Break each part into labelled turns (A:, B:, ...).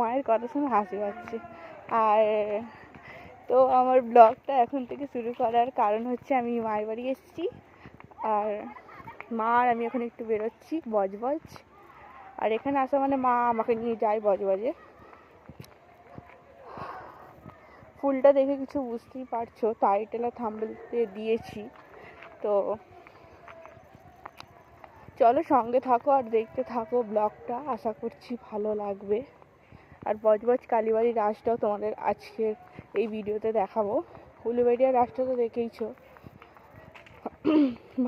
A: মায়ের কথা শুনে হাসি পাচ্ছে। আর তো আমার ব্লগটা এখন থেকে শুরু করার কারণ হচ্ছে আমি মায়ের বাড়ি এসেছি। আর মা আর আমি এখন একটু বেরোচ্ছি বজবজ আর এখানে আসা মানে মা আমাকে নিয়ে যায় বজবজে ফুলটা দেখে কিছু বুঝতেই পারছ, টাইটেল আর থাম্বেলতে দিয়েছি। তো চলো সঙ্গে থাকো আর দেখতে থাকো ব্লগটা, আশা করছি ভালো লাগবে। আর বজবজ কালীবাড়ির রাসটাও তোমাদের আজকের এই ভিডিওতে দেখাবো। উলুবেড়িয়া রাসটা তো দেখেইছো।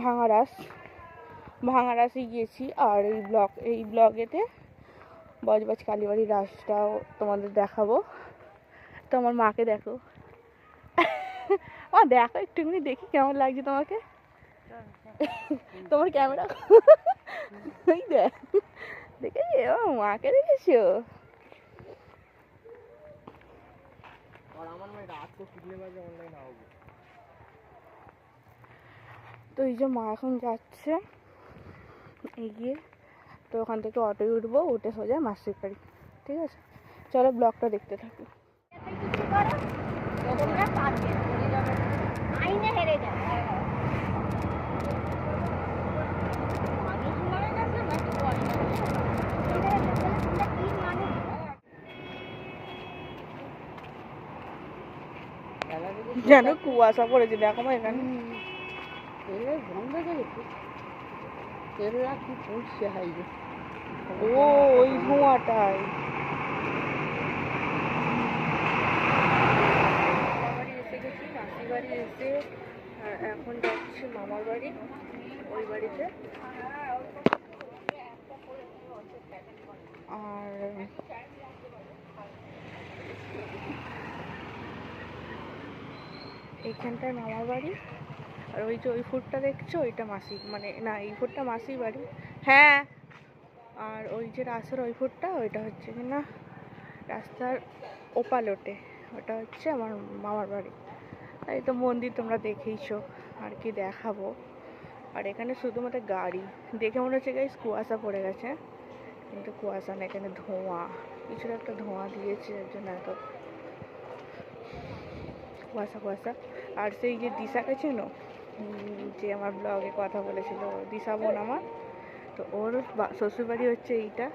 A: ভাঙা রাস। ভাঙা রাসে গিয়েছি আর এই ব্লগ, এই ব্লগেতে বজবজ কালীবাড়ির রাসটাও তোমাদের দেখাবো। তো আমার মাকে দেখো। ও দেখো একটুখানি, দেখি কেমন লাগছে তোমাকে। তোমার ক্যামেরা। দেখ দেখে ও মাকে দেখেছ? তো এই যে মা এখন যাচ্ছে এগিয়ে তো ওখান থেকে অটোয় উঠবো উঠে সোজা মাসির বাড়ি ঠিক আছে? চলো ব্লগটা দেখতে থাকি। যেন কুয়াশা পড়েছে দেখো মা এখানে।
B: কি পড়ছে
A: ও ওই ধোঁয়াটাই। বাড়ি এসে এখন যাচ্ছি মামার বাড়ি ওই বাড়িতে। আর এইখানটায় মামার বাড়ি। আর ওই যে ওই ফুটটা দেখছ? ওইটা মাসি মানে না, এই ফুটটা মাসির বাড়ি। হ্যাঁ আর ওই যে রাস্তার ওই ফুটটা, ওইটা হচ্ছে কি না, রাস্তার ওপালোটে। ওটা হচ্ছে আমার মামার বাড়ি। এই তো মন্দির তোমরা দেখেইছো, আর কি দেখাবো। আর এখানে শুধুমাত্র গাড়ি। দেখে মনে হচ্ছে গাইস কুয়াশা পড়ে গেছে। কিন্তু কুয়াশা না, এখানে ধোঁয়া। কিছু একটা ধোঁয়া দিয়েছে, এর জন্য এত কুয়াশা কুয়াশা। আর সেই যে দিশাকে চেনো যে আমার ব্লগে কথা বলেছিল, দিশা বোন আমার, তো ওর শ্বশুরবাড়ি হচ্ছে এইটা,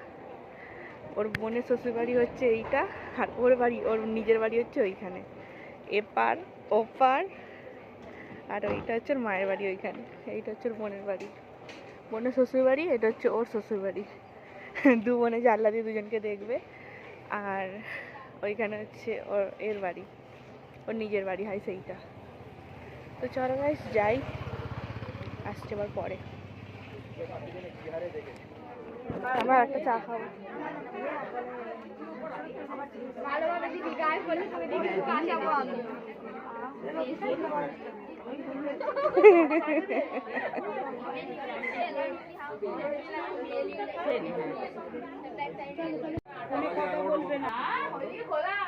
A: ওর বোনের শ্বশুরবাড়ি হচ্ছে এইটা, আর ওর বাড়ি, ওর নিজের বাড়ি হচ্ছে ওইখানে। এপার, ওপার, আর ওইটা হচ্ছে ওর মায়ের বাড়ি ওইখানে, এইটা হচ্ছে ওর বোনের বাড়ি। বোনের শ্বশুরবাড়ি, এটা হচ্ছে ওর শ্বশুরবাড়ি। দু বোনে জানলা দিয়ে দুজনকে দেখবে, আর ওইখানে হচ্ছে ওর এর বাড়ি, ওর নিজের বাড়ি হয় সেইটা। তো চলো গাইস যাই। আসছে আবার পরে। আমরা একটা চা খাব।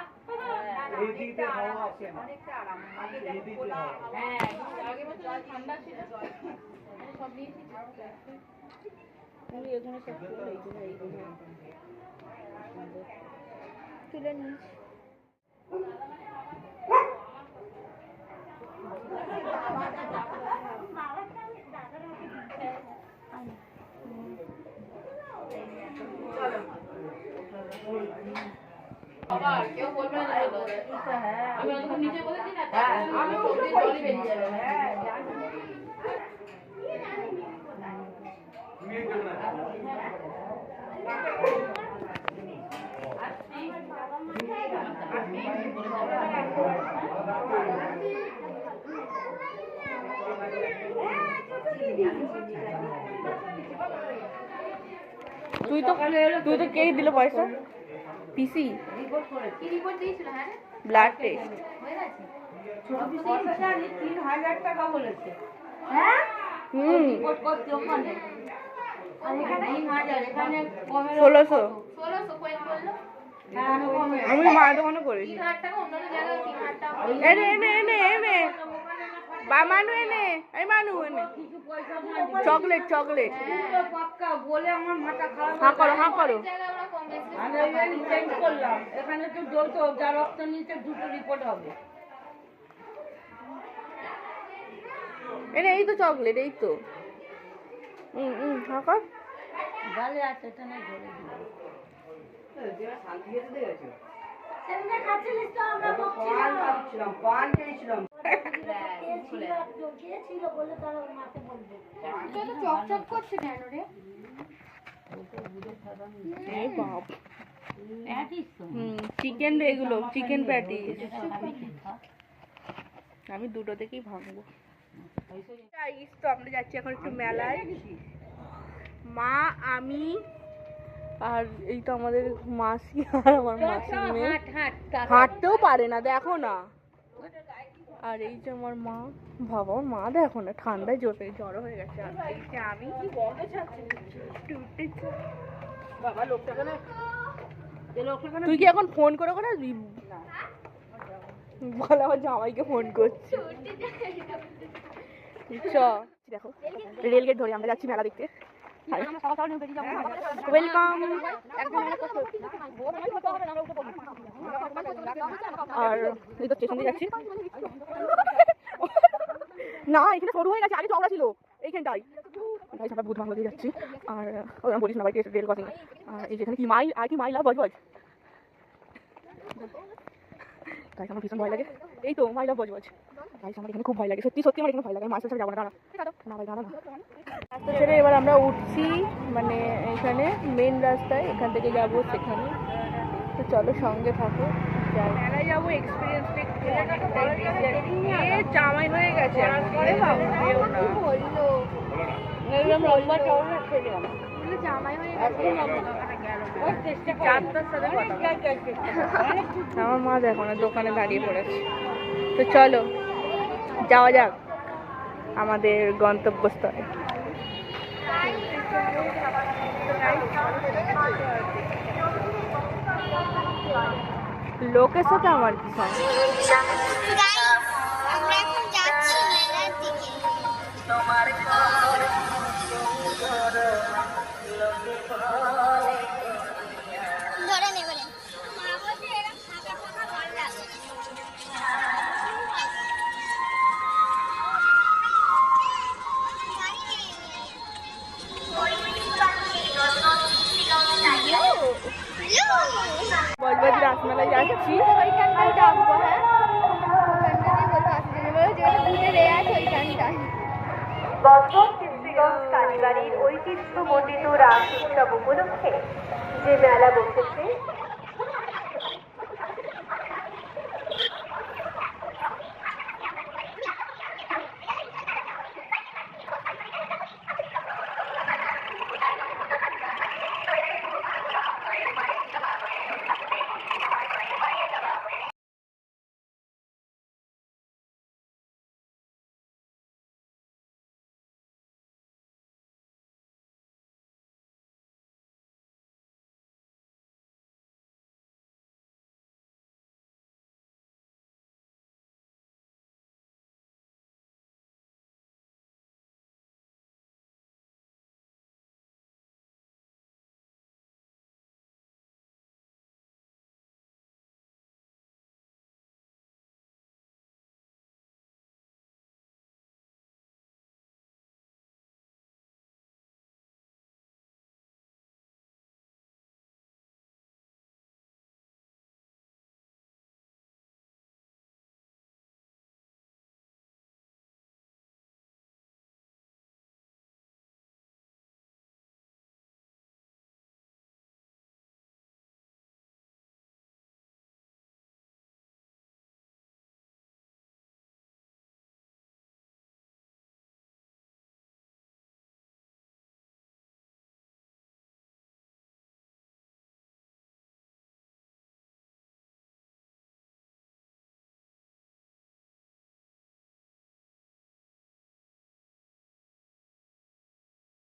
B: ভালোভাবে দিদি গায়ে বললে তুমি দিদি কাঁচাবো আমি
C: এই দিকে হাওয়া আছে না এই দিকে হাওয়া
A: তুলে নিস তুই তো তুই তো কে দিল পয়সা? পিসি?
B: কি রিপোর্ট দিয়েছিল হ্যাঁ
A: ব্লাড টেস্ট
B: হয়ে গেছে
D: তিন হাজার টাকা বলেছে।
A: হুম।
D: রিপোর্ট করতে ওখানে। আর এখানে? তিন হাজার এখানে কমের
A: ষোলোশো।
B: ষোলোশো কয়েক বলল?
D: হ্যাঁ,
A: আমি মায়ের দোকানে করেছি
B: তিন হাজার টাকা অন্য জায়গায় তিন হাজার টাকা
A: এনে এনে এনে এনে। বা মানু এনে এই মানু এনে।
D: কিছু পয়সা না
A: চকলেট চকলেট।
D: দিলে পাক্কা বলে আমার মাথা খারাপ
A: হাঁ করো। করো
D: এখানে তো যৌথ যা রক্ত নিতে দুটো রিপোর্ট হবে
A: এনে এই তো চকলেট এই তো। হুম হুম হাঁ কর।
D: গালে আছে এটা না ধরে
C: শান্তি খেতে দেখেছ
D: সেদিনে খাচ্ছিলিস তো আমরা
C: পান খাচ্ছিলাম পান খেয়েছিলাম।
B: চকচক করছে কেন রে
A: চিকেন এগুলো চিকেন প্যাটি আমি দুটো থেকেই ভাঙবো। তো আমরা যাচ্ছি এখন একটু মেলায়। মা আমি আর এই তো আমাদের মাসি আর আমার মাসি মেয়ে।
D: হাট হাট।
A: হাঁটতেও পারে না দেখো না। আর এই যে আমার মা বাবা মা দেখো না ঠান্ডায় জোরে জড়ো হয়ে গেছে। আর এই যে আমি কি বন্ধ ছাড়ছি
C: বাবা লোকটা কেন?
A: তুই কি এখন ফোন করে করে বল আমার জামাইকে ফোন করছি। চ। দেখো রেল গেট ধরে আমরা যাচ্ছি মেলা দেখতে। ওয়েলকাম আর এই তো স্টেশন দিয়ে যাচ্ছি। না এখানে সরু হয়ে গেছে আগে চওড়া ছিল। এইখানটাই তাই আমরা বুধ বাংলা দিয়ে যাচ্ছি। আর ওরা বলিস না বাড়িতে রেল ক্রসিং আর এই যেখানে কি মাইল আর কি মাইল আর বজ বজ তাই আমার ভীষণ ভয় লাগে। এই তো মাইল আর বজ বজ তাই আমার এখানে খুব ভয় লাগে। সত্যি সত্যি আমার এখানে ভয় লাগে। মাছ ছাড়া যাব না দাঁড়া। না ভাই দাঁড়া না। রাস্তা ছেড়ে এবার আমরা উঠছি মানে এখানে মেন রাস্তায়। এখান থেকে যাব সেখানে। তো চলো সঙ্গে থাকো। মেলায় যাব এক্সপিরিয়েন্স জামাই হয়ে গেছে।
B: জামাই হয়ে গেছে।
A: আমার মা দেখো না, দোকানে দাঁড়িয়ে পড়েছে। তো চলো, যাওয়া যাক আমাদের গন্তব্যস্থলে। লোকের সাথে আমার কি রাসমেলায় যাচ্ছি।
B: ওইখানটায় ডাকবো হ্যাঁ? ওইখানটাতেই বলব আসতে যেখানে দুধে রে আছে ওইখানটায়
E: বর্ধমান কৃষিগঞ্জ কালীবাড়ির ঐতিহ্যমণ্ডিত রাস উৎসব উপলক্ষে যে মেলা বসেছে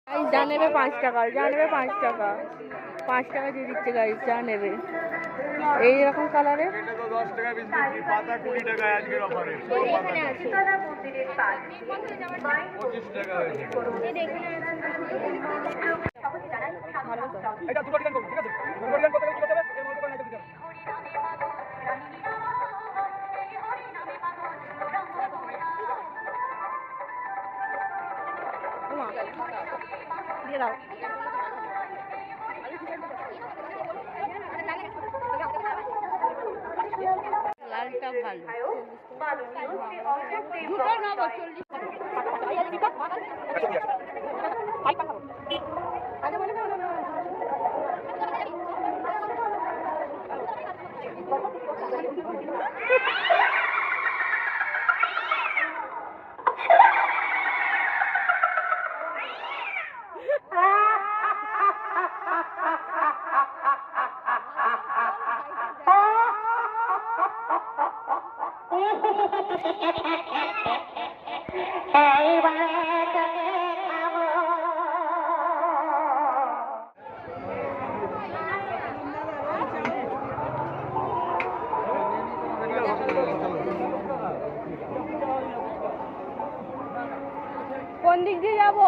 A: গাইস যা নেবে পাঁচ টাকা যা নেবে পাঁচ টাকা। পাঁচ টাকা দিয়ে দিচ্ছে গাইস যা নেবে। এই রকম কালারের
F: এটা দুটো ডিজাইন করব ঠিক আছে? দুটো ডিজাইন করতে
A: দিয়ে দাও লালটা ভালো
G: অশোকদেব
D: কোন দিক দিয়ে যাব?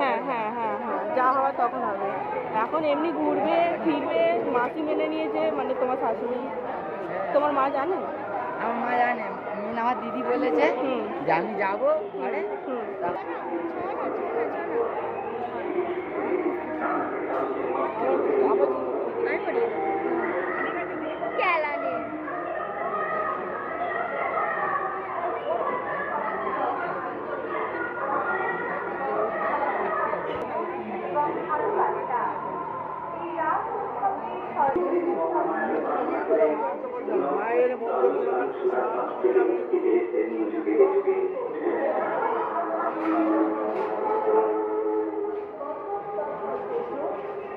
A: হ্যাঁ হ্যাঁ হ্যাঁ হ্যাঁ যা হওয়ার তখন হবে। এখন এমনি ঘুরবে ফিরবে মাসি মেনে নিয়েছে মানে তোমার শাশুড়ি। তোমার মা জানে?
B: আমার মা জানে। মেন আমার দিদি বলেছে যে আমি যাব ঘরে।
D: খেলা।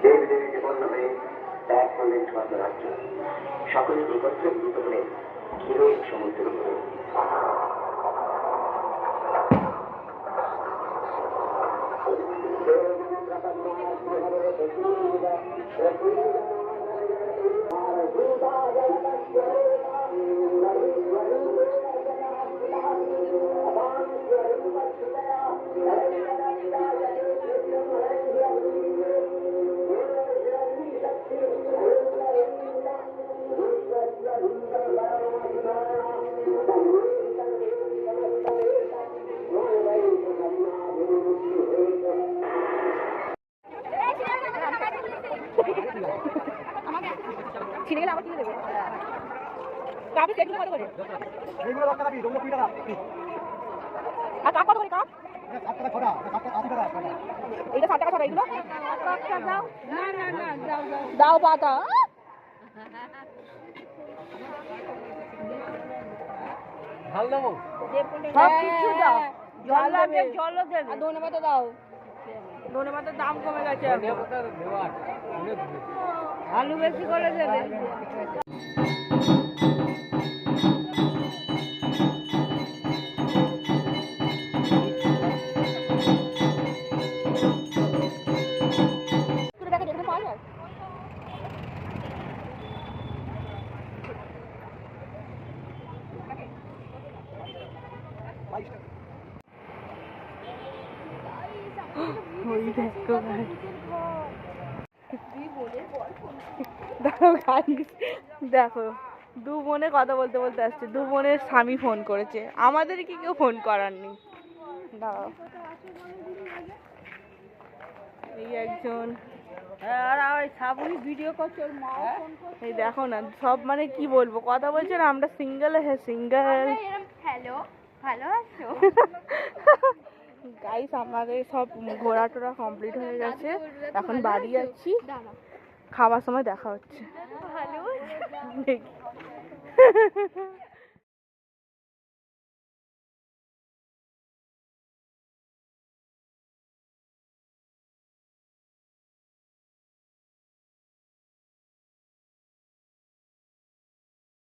H: দেবী জীবন নামে ত্যাগ সকলে একত্রে মিলিত হলেন ক্ষীর সমুদ্র
A: ছিঁড়ে গেলে আবার কিনে দেবে? কাপে সেগুলো কত করে
F: এইগুলো দশ টাকা পিস ওগুলো কুড়ি টাকা
A: আর কাপ কত করে কাপ এইটা ষাট টাকা ছটা এগুলো দাও। পাতা
B: ভালো দেবো
A: সব কিছু দাও জল দেবে।
D: জলও দেবে।
A: আর দাও। ধনে পাতার দাম কমে গেছে
D: আলু বেশি করে দেবে।
A: ওই দেখো দেখো গাইস দেখো দু বোনে কথা বলতে বলতে আসছে। দু বোনের স্বামী ফোন করেছে। আমাদের কি কেউ ফোন করার নেই দাঁড়াও। এই একজন।
D: আর ওই শ্রাবণী ভিডিও করছে ওর মা
A: এই দেখো না সব মানে কি বলব? কথা বলছে না আমরা সিঙ্গেল হ্যাঁ সিঙ্গেল
D: হ্যালো ভালো আছো?
A: গাইস আমাদের সব ঘোরা টোরা কমপ্লিট হয়ে গেছে। এখন বাড়ি যাচ্ছি। খাওয়ার সময় দেখা হচ্ছে।
D: ভালো
A: দেখি।